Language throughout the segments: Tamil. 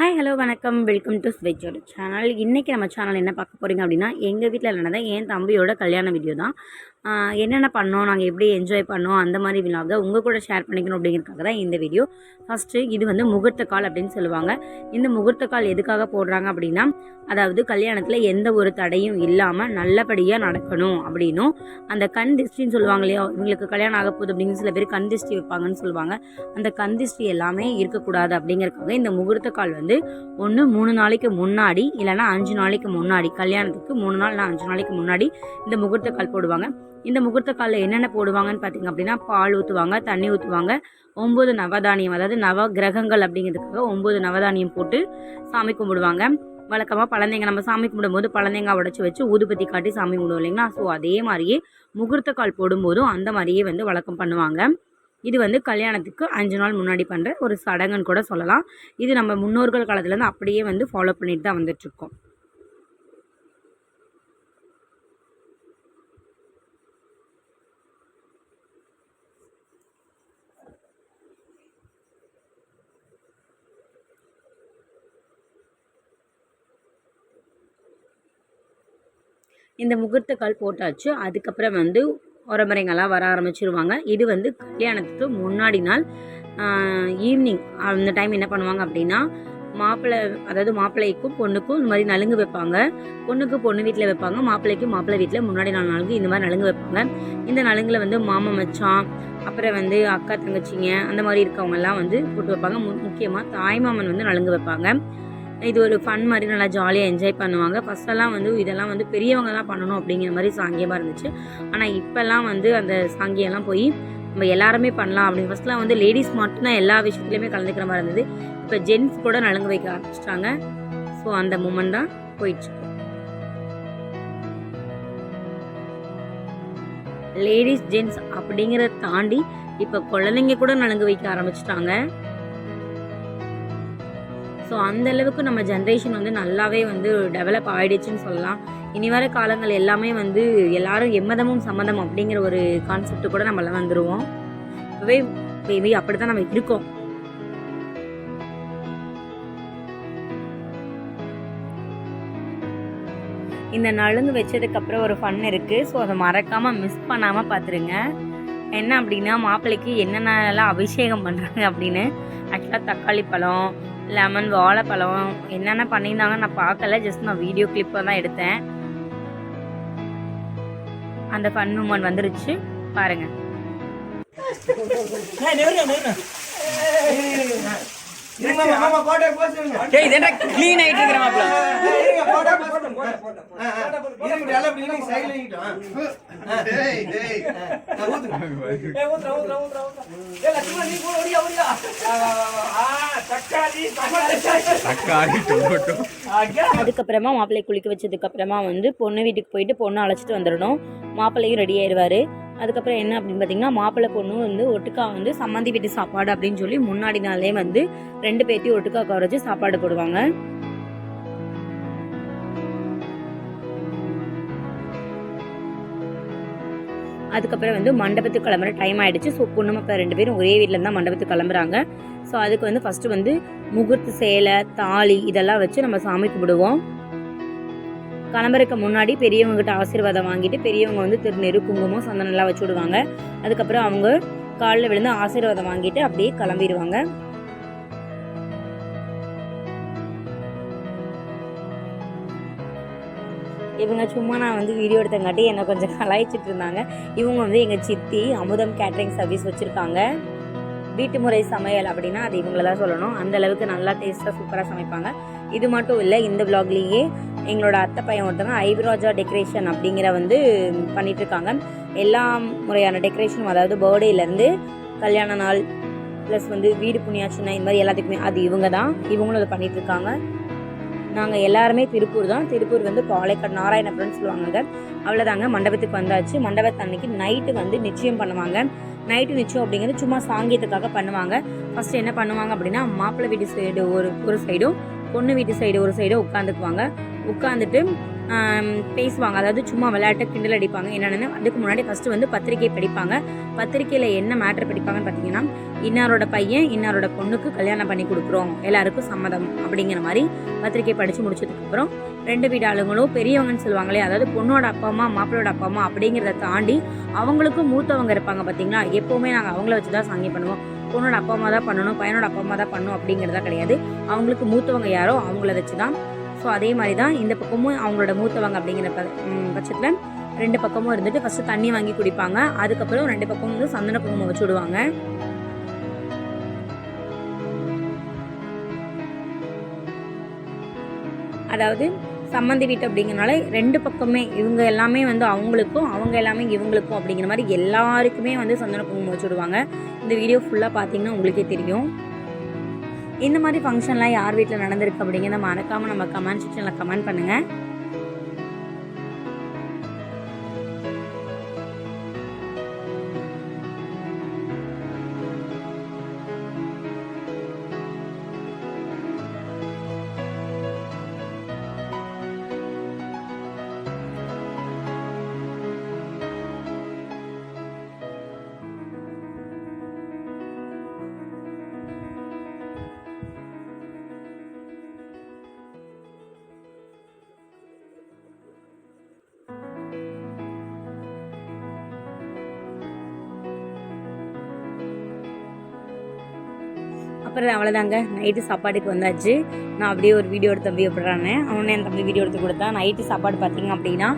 ஹாய் ஹலோ வணக்கம். வெல்கம் டு ஸ்வெச்சோட சேனல் இன்றைக்கி நம்ம சேனல் என்ன பார்க்க போகிறீங்க அப்படின்னா எங்கள் வீட்டில் நடந்த என் தம்பியோட கல்யாண வீடியோ தான். என்னென்ன பண்ணோம் நாங்கள் எப்படி என்ஜாய் பண்ணோம் அந்த மாதிரி விலாக உங்கள் கூட ஷேர் பண்ணிக்கணும் அப்படிங்கிறதுக்காக தான் இந்த வீடியோ ஃபஸ்ட்டு இது வந்து முகூர்த்த கால் அப்படின்னு சொல்லுவாங்க. இந்த முகூர்த்த கால் எதுக்காக போடுறாங்க அப்படின்னா அதாவது கல்யாணத்தில் எந்த ஒரு தடையும் இல்லாமல் நல்லபடியாக நடக்கணும் அப்படின்னும். அந்த கண் திருஷ்டின்னு சொல்லுவாங்க இல்லையா இவங்களுக்கு கல்யாணம் ஆக போகுது அப்படின்னு சில பேர் கண் திருஷ்டி வைப்பாங்கன்னு சொல்லுவாங்க. அந்த கண் திருஷ்டி எல்லாமே இருக்கக்கூடாது அப்படிங்கிறதுக்காக இந்த முகூர்த்த கால் வந்து வந்து ஒன்று மூணு நாளைக்கு முன்னாடி இல்லைன்னா அஞ்சு நாளைக்கு முன்னாடி கல்யாணத்துக்கு மூணு நாள் இல்லை அஞ்சு நாளைக்கு முன்னாடி இந்த முகூர்த்த கால் போடுவாங்க. இந்த முகூர்த்த காலில் என்னென்ன போடுவாங்கன்னு பார்த்தீங்க அப்படின்னா பால் ஊற்றுவாங்க தண்ணி ஊற்றுவாங்க ஒம்பது நவதானியம் அதாவது நவ கிரகங்கள் அப்படிங்கிறதுக்காக ஒம்பது நவதானியம் போட்டு சாமி கும்பிடுவாங்க. வழக்கமாக பழந்தைங்க நம்ம சாமி கும்பிடும்போது பழந்தைங்க உடச்சி வச்சு ஊதுபத்தி காட்டி சாமி கும்பிடுவோம் இல்லைங்களா? ஸோ அதே மாதிரியே முகூர்த்த கால் போடும்போதும் அந்த மாதிரியே வந்து வழக்கம் பண்ணுவாங்க. இது வந்து கல்யாணத்துக்கு அஞ்சு நாள் முன்னாடி பண்ணுற ஒரு சடங்குன்னு கூட சொல்லலாம். இது நம்ம முன்னோர்கள் காலத்துலேருந்து அப்படியே வந்து ஃபாலோ பண்ணிட்டு தான் வந்துட்டுருக்கோம். இந்த முகூர்த்த கால் போட்டாச்சு. அதுக்கப்புறம் வந்து உறமுறைங்கள்லாம் வர ஆரம்பிச்சிருவாங்க. இது வந்து கல்யாணத்துக்கு முன்னாடி நாள் ஈவினிங் அந்த டைம் என்ன பண்ணுவாங்க அப்படின்னா மாப்பிள்ளை அதாவது மாப்பிள்ளைக்கும் பொண்ணுக்கும் இந்த மாதிரி நலுங்கு வைப்பாங்க. பொண்ணுக்கு பொண்ணு வீட்டில் வைப்பாங்க மாப்பிள்ளைக்கு மாப்பிள்ளை வீட்டில் முன்னாடி நாலு நாளுக்கு இந்த மாதிரி நலுங்கு வைப்பாங்க. இந்த நலுங்கில் வந்து மாமா மச்சான் அப்புறம் வந்து அக்கா தங்கச்சிங்க அந்த மாதிரி இருக்கவங்கெல்லாம் வந்து போட்டு வைப்பாங்க. மு- முக்கியமாக தாய்மாமன் வந்து நலுங்கு வைப்பாங்க. இது ஒரு ஃபன் மாதிரி நல்லா ஜாலியாக என்ஜாய் பண்ணுவாங்க. ஃபஸ்ட்டெல்லாம் வந்து இதெல்லாம் வந்து பெரியவங்க தான் பண்ணணும் அப்படிங்கிற மாதிரி சாங்கியமாக இருந்துச்சு. ஆனால் இப்போல்லாம் வந்து அந்த சாங்கியெல்லாம் போய் நம்ம எல்லாருமே பண்ணலாம் அப்படின்னு. ஃபஸ்ட்லாம் வந்து லேடிஸ் மட்டும்தான் எல்லா விஷயத்துலையுமே கலந்துக்கிற மாதிரி இருந்தது. இப்போ ஜென்ஸ் கூட நலங்கு வைக்க ஆரம்பிச்சிட்டாங்க. ஸோ அந்த மூமெண்ட் தான் போயிடுச்சு லேடிஸ் ஜென்ஸ் அப்படிங்கிறத தாண்டி இப்போ குழந்தைங்க கூட நலங்கு வைக்க ஆரம்பிச்சிட்டாங்க. ஸோ அந்த அளவுக்கு நம்ம ஜென்ரேஷன் வந்து நல்லாவே வந்து டெவலப் ஆகிடுச்சின்னு சொல்லலாம். இனி வர காலங்கள் எல்லாமே வந்து எல்லாரும் எம்மதமும் சம்மதம் அப்படிங்கிற ஒரு கான்செப்ட் கூட நம்மளாம் வந்துடுவோம் இப்போவே மேபி அப்படி தான் நம்ம இருக்கோம். இந்த நலுங்கு வச்சதுக்கப்புறம் ஒரு ஃபன் இருக்குது ஸோ அதை மறக்காமல் மிஸ் பண்ணாமல் பார்த்துருங்க என்ன அப்படின்னா மாப்பிள்ளைக்கு என்னென்னலாம் அபிஷேகம் பண்ணுறாங்க அப்படின்னு. ஆக்சுவலாக தக்காளி பழம் லெமன் வாழைப்பழம் என்னென்ன பண்ணியிருந்தாங்க நான் பார்க்கல. ஜஸ்ட் நான் வீடியோ கிளிப்பை தான் எடுத்தேன். அந்த ஃபன் மூமெண்ட் வந்துருச்சு. பாருங்க. க்ளீன் ஆயிட்டு இருக்கிற மாப்ள தக்காளி டொமேட்டோ. அதுக்கப்புறமா மாப்பிள்ளை குளிக்க வச்சதுக்கப்புறமா வந்து பொண்ணு வீட்டுக்கு போயிட்டு பொண்ணு அழைச்சிட்டு வந்துடணும். மாப்பிள்ளையும் ரெடி ஆயிடுவாரு அதுக்கப்புறம் என்ன அப்படின்னு பார்த்தீங்கன்னா மாப்பிள்ளை பொண்ணு வந்து ஒட்டுக்கா வந்து சம்மந்தி வீட்டு சாப்பாடு அப்படின்னு சொல்லி முன்னாடி நாளே வந்து ரெண்டு பேர்த்தையும் ஒட்டுக்கா குறைச்சி சாப்பாடு போடுவாங்க. அதுக்கப்புறம் வந்து மண்டபத்துக்கு கிளம்புற டைம் ஆயிடுச்சு. ஸோ பொண்ணு மக்கள் ரெண்டு பேரும் ஒரே வீட்டில் தான் மண்டபத்துக்கு கிளம்புறாங்க. ஸோ அதுக்கு வந்து ஃபஸ்ட்டு வந்து முகூர்த்த சேலை தாலி இதெல்லாம் வச்சு நம்ம சாமி கும்பிடுவோம். கிளம்புறதுக்கு முன்னாடி பெரியவங்க கிட்ட ஆசீர்வாதம் வாங்கிட்டு பெரியவங்க வந்து திருநெரு குங்குமம் சந்தனம் எல்லாம் வச்சு விடுவாங்க. அதுக்கப்புறம் அவங்க காலில் விழுந்து ஆசீர்வாதம் வாங்கிட்டு அப்படியே கிளம்பிடுவாங்க இவங்க சும்மா நான் வந்து வீடியோ எடுத்தங்காட்டி என்னை கொஞ்சம் கலாய்ச்சிட்டு இருந்தாங்க. இவங்க வந்து எங்கள் சித்தி அமுதம் கேட்ரிங் சர்வீஸ் வச்சுருக்காங்க. வீட்டு முறை சமையல் அப்படின்னா அது இவங்கள தான் சொல்லணும். அந்த அளவுக்கு நல்லா டேஸ்ட்டாக சூப்பராக சமைப்பாங்க. இது மட்டும் இல்லை இந்த vlogலயே எங்களோட அத்தை பையன் ஒருத்தவங்க ஐப்ரோஜா டெக்கரேஷன் அப்படிங்கிற வந்து பண்ணிகிட்ருக்காங்க எல்லா முறையான டெக்கரேஷனும் அதாவது பர்த்டேலேருந்து கல்யாண நாள் ப்ளஸ் வந்து வீடு புண்ணியாச்சுன்னா இந்த மாதிரி எல்லாத்துக்குமே அது இவங்க தான். இவங்களும் அதை பண்ணிகிட்ருக்காங்க நாங்கள் எல்லாருமே திருப்பூர் தான். திருப்பூர் வந்து பாலைக்காடு நாராயணபுரம்னு சொல்லுவாங்க அவ்வளோதாங்க மண்டபத்துக்கு வந்தாச்சு. மண்டபத்து அன்னைக்கு நைட்டு வந்து நிச்சயம் பண்ணுவாங்க. நைட்டு நிச்சயம் அப்படிங்கிறது சும்மா சாங்கியத்துக்காக பண்ணுவாங்க. ஃபஸ்ட்டு என்ன பண்ணுவாங்க அப்படின்னா மாப்பிள்ளை வீட்டு சைடு ஒரு ஒரு சைடும் பொண்ணு வீட்டு சைடு ஒரு சைடு உட்காந்துக்குவாங்க. உட்காந்துட்டு பேசுவாங்க. அதாவது சும்மா விளையாட்டு கிண்டல் அடிப்பாங்க. என்னென்னு அதுக்கு முன்னாடி ஃபஸ்ட்டு வந்து பத்திரிக்கை படிப்பாங்க. பத்திரிக்கையில் என்ன மேட்ரு படிப்பாங்கன்னு பார்த்தீங்கன்னா இன்னாரோட பையன் இன்னாரோட பொண்ணுக்கு கல்யாணம் பண்ணி கொடுக்குறோம். எல்லாருக்கும் சம்மதம் அப்படிங்கிற மாதிரி பத்திரிக்கை படித்து முடிச்சதுக்கப்புறம் ரெண்டு வீடு ஆளுங்களும் பெரியவங்கன்னு சொல்லுவாங்களே அதாவது பொண்ணோட அப்பா அம்மா மாப்பிளோட அப்பா அம்மா அப்படிங்கிறத தாண்டி அவங்களுக்கும் மூத்தவங்க இருப்பாங்க பார்த்தீங்களா எப்போவுமே நாங்கள் அவங்கள வச்சு தான் சாங்கி பண்ணுவோம். பொண்ணோட அப்பா அம்மா தான் பண்ணணும் பையனோட அப்பா அம்மா தான் பண்ணணும் அப்படிங்கிறதா கிடையாது. அவங்களுக்கு மூத்தவங்க யாரோ அவங்கள வச்சு தான் ஸோ அதே மாதிரி தான் இந்த பக்கமும் அவங்களோட மூத்தவங்க அப்படிங்கிற ப பட்சத்தில் ரெண்டு பக்கமும் இருந்துட்டு ஃபஸ்ட்டு தண்ணி வாங்கி குடிப்பாங்க. அதுக்கப்புறம் ரெண்டு பக்கமும் வந்து சந்தன குங்குமம் வச்சு விடுவாங்க. அதாவது சம்மந்தி வீட்டு அப்படிங்கிறனால ரெண்டு பக்கமே இவங்க எல்லாமே வந்து அவங்களுக்கும் அவங்க எல்லாமே இவங்களுக்கும் அப்படிங்கிற மாதிரி எல்லாருக்குமே வந்து சந்தன குங்குமம் வச்சுடுவாங்க இந்த வீடியோ ஃபுல்லாக பார்த்தீங்கன்னா உங்களுக்கே தெரியும். இந்த மாதிரி ஃபங்க்ஷன்லாம் யார் வீட்டில் நடந்திருக்கு அப்படிங்கிறத மறக்காமல் நம்ம கமெண்ட் செக்ஷனில் கமெண்ட் பண்ணுங்கள் அப்புறம் அவ்வளோதாங்க நைட்டு சாப்பாடுக்கு வந்தாச்சு. நான் அப்படியே ஒரு வீடியோ எடுத்து தம்பி விடுறானே அவனே என் தம்பி வீடியோ எடுத்து கொடுத்தா நைட்டு சாப்பாடு பார்த்தீங்க அப்படின்னா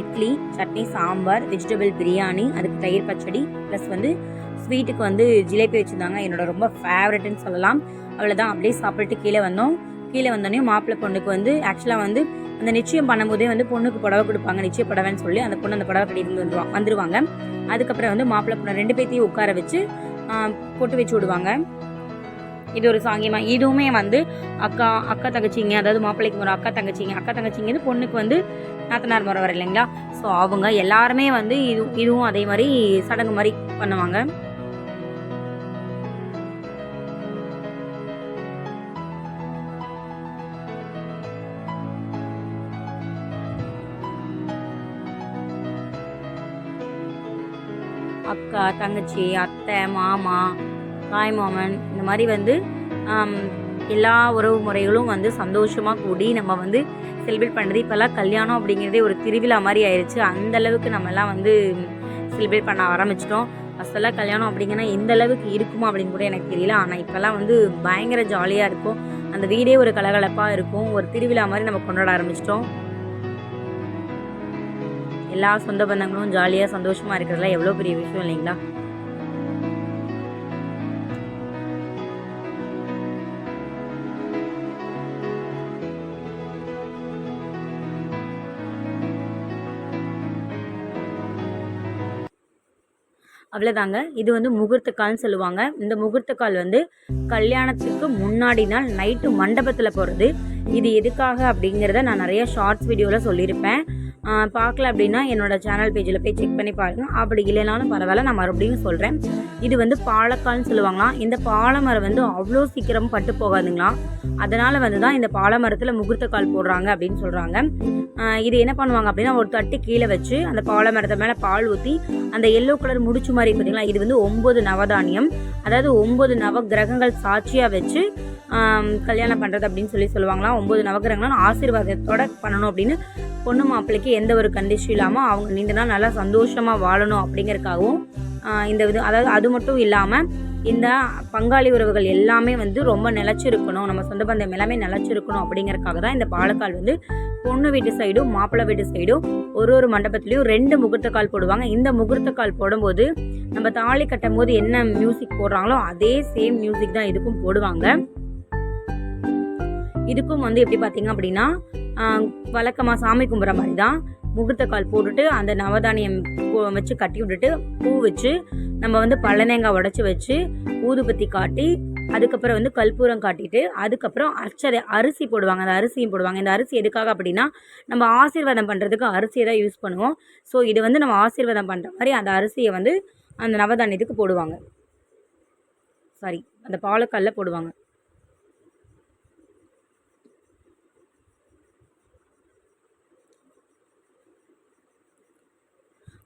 இட்லி சட்னி சாம்பார் வெஜிடபிள் பிரியாணி அதுக்கு தயிர் பச்சடி ப்ளஸ் வந்து ஸ்வீட்டுக்கு வந்து ஜிலேபி வச்சுருந்தாங்க. என்னோட ரொம்ப ஃபேவரட்னு சொல்லலாம். அவ்வளோதான் அப்படியே சாப்பிட்டு கீழே வந்தோம். கீழே வந்தோடனே மாப்பிள்ளை பொண்ணுக்கு வந்து ஆக்சுவலாக வந்து அந்த நிச்சயம் பண்ணும்போதே வந்து பொண்ணுக்கு புடவை கொடுப்பாங்க. நிச்சய புடவைன்னு சொல்லி அந்த பொண்ணு அந்த புடவை கட்டிட்டு வந்துருவாங்க வந்துருவாங்க. அதுக்கப்புறம் வந்து மாப்பிள்ளை பொண்ணு ரெண்டு பேர்த்தையும் உட்கார வச்சு பொட்டு வச்சு விடுவாங்க. இது ஒரு சாங்கியமா இதுவுமே வந்து அக்கா அக்கா தங்கச்சிங்க அதாவது மாப்பிள்ளைக்கு ஒரு அக்கா தங்கச்சிங்க. அக்கா தங்கச்சிங்கிறது பொண்ணுக்கு வந்து நாத்தனார் முறை வர இல்லைங்களா? ஸோ அவங்க எல்லாருமே வந்து இது இதுவும் அதே மாதிரி சடங்கு மாதிரி பண்ணுவாங்க. அக்கா தங்கச்சி அத்தை மாமா தாய் மாமன் இந்த மாதிரி வந்து எல்லா உறவு முறைகளும் வந்து சந்தோஷமாக கூடி நம்ம வந்து செலிப்ரேட் பண்ணுறது இப்போல்லாம் கல்யாணம் அப்படிங்கிறதே ஒரு திருவிழா மாதிரி ஆயிடுச்சு அந்த அளவுக்கு நம்மலாம் வந்து செலிப்ரேட் பண்ண ஆரம்பிச்சிட்டோம். ஃபஸ்ட்டெல்லாம் கல்யாணம் அப்படிங்கன்னா எந்த அளவுக்கு இருக்குமா அப்படின்னு கூட எனக்கு தெரியல. ஆனால் இப்போல்லாம் வந்து பயங்கர ஜாலியாக இருக்கும். அந்த வீடே ஒரு கலகலப்பாக இருக்கும். ஒரு திருவிழா மாதிரி நம்ம கொண்டாட ஆரம்பிச்சிட்டோம். எல்லா சொந்த பந்தங்களும் ஜாலியாக சந்தோஷமாக இருக்கிறதுலாம் எவ்வளோ பெரிய விஷயம் இல்லைங்களா? அவ்வளோதாங்க இது வந்து முகூர்த்த கால்னு சொல்லுவாங்க. இந்த முகூர்த்த கால் வந்து கல்யாணத்துக்கு முன்னாடி நாள் நைட்டு மண்டபத்தில் போகிறது இது எதுக்காக அப்படிங்கிறத நான் நிறைய ஷார்ட்ஸ் வீடியோவில் சொல்லியிருப்பேன். பார்க்கல அப்படின்னா என்னோட சேனல் பேஜில் போய் செக் பண்ணி பாருங்கள் அப்படி இல்லைனாலும் பரவாயில்ல நான் மறுபடியும் சொல்கிறேன் இது வந்து பாலக்கால்னு சொல்லுவாங்களாம். இந்த பாலமரம் வந்து அவ்வளோ சீக்கிரம் பட்டு போகாதுங்களாம். அதனால் வந்து தான் இந்த பாலமரத்தில் முகூர்த்த கால் போடுறாங்க அப்படின்னு சொல்கிறாங்க இது என்ன பண்ணுவாங்க அப்படின்னா ஒரு தட்டு கீழே வச்சு அந்த பாலமரத்தை மேலே பால் ஊற்றி அந்த எல்லோ கலர் முடிச்சு மாதிரி பார்த்தீங்களா இது வந்து ஒம்பது நவதானியம். அதாவது ஒம்பது நவ கிரகங்கள் சாட்சியாக வச்சு கல்யாணம் பண்ணுறது அப்படின்னு சொல்லி சொல்லுவாங்களாம். ஒம்பது நவகிரகங்களும் ஆசீர்வாதத்தோட பண்ணணும் அப்படின்னு பொண்ணு மாப்பிள்ளைக்கு எந்த ஒரு கண்டிஷன் இல்லாமல் அவங்க நீண்ட நாள் நல்லா சந்தோஷமாக வாழணும் அப்படிங்கிறதுக்காகவும் இந்த இது அதாவது அது மட்டும் இல்லாமல் இந்த பங்காளி உறவுகள் எல்லாமே வந்து ரொம்ப நிலச்சிருக்கணும். நம்ம சொந்த பந்தம் எல்லாமே நிலச்சிருக்கணும் அப்படிங்கிறதுக்காக தான் இந்த பாலக்கால் வந்து பொண்ணு வீட்டு சைடும் மாப்பிள்ளை வீட்டு சைடும் ஒரு ஒரு மண்டபத்துலேயும் ரெண்டு முகூர்த்த கால் போடுவாங்க. இந்த முகூர்த்த கால் போடும்போது நம்ம தாலி கட்டும் போது என்ன மியூசிக் போடுறாங்களோ அதே சேம் மியூசிக் தான் இதுக்கும் போடுவாங்க. இதுக்கும் வந்து எப்படி பார்த்தீங்க அப்படின்னா வழக்கமாக சாமி கும்பிட்ற மாதிரி தான் முகூர்த்த கால் போட்டுட்டு அந்த நவதானியம் பூ- வச்சு கட்டி விட்டுட்டு பூ வச்சு நம்ம வந்து பழநேங்காய் உடச்சி வச்சு ஊதுபத்தி காட்டி அதுக்கப்புறம் வந்து கற்பூரம் காட்டிட்டு அதுக்கப்புறம் அச்சரை அரிசி போடுவாங்க. அந்த அரிசியும் போடுவாங்க. இந்த அரிசி எதுக்காக அப்படின்னா நம்ம ஆசீர்வாதம் பண்ணுறதுக்கு அரிசியை தான் யூஸ் பண்ணுவோம். ஸோ இது வந்து நம்ம ஆசீர்வாதம் பண்ணுற மாதிரி அந்த அரிசியை வந்து அந்த நவதானியத்துக்கு போடுவாங்க. சாரி அந்த பாலக்கல்ல போடுவாங்க.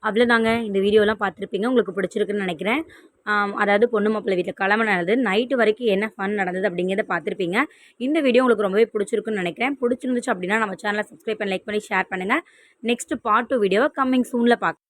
அவ்வளோதாங்க இந்த வீடியோலாம் பார்த்துருப்பீங்க. உங்களுக்கு பிடிச்சிருக்குன்னு நினைக்கிறேன். அதாவது பொண்ணு மாப்பிள்ளை வீட்டில் கிளம்ப நடந்தது நைட்டு வரைக்கும் என்ன ஃபன் நடந்தது அப்படிங்கிறத பார்த்துருப்பீங்க. இந்த வீடியோ உங்களுக்கு ரொம்பவே பிடிச்சிருக்குன்னு நினைக்கிறேன். பிடிச்சிருந்துச்சு அப்படின்னா நம்ம சேனலை சப்ஸ்கிரைப் பண்ணி லைக் பண்ணி ஷேர் பண்ணுங்கள் நெக்ஸ்ட் பார்ட் டூ வீடியோவை கம்மிங் சூனில் பார்க்க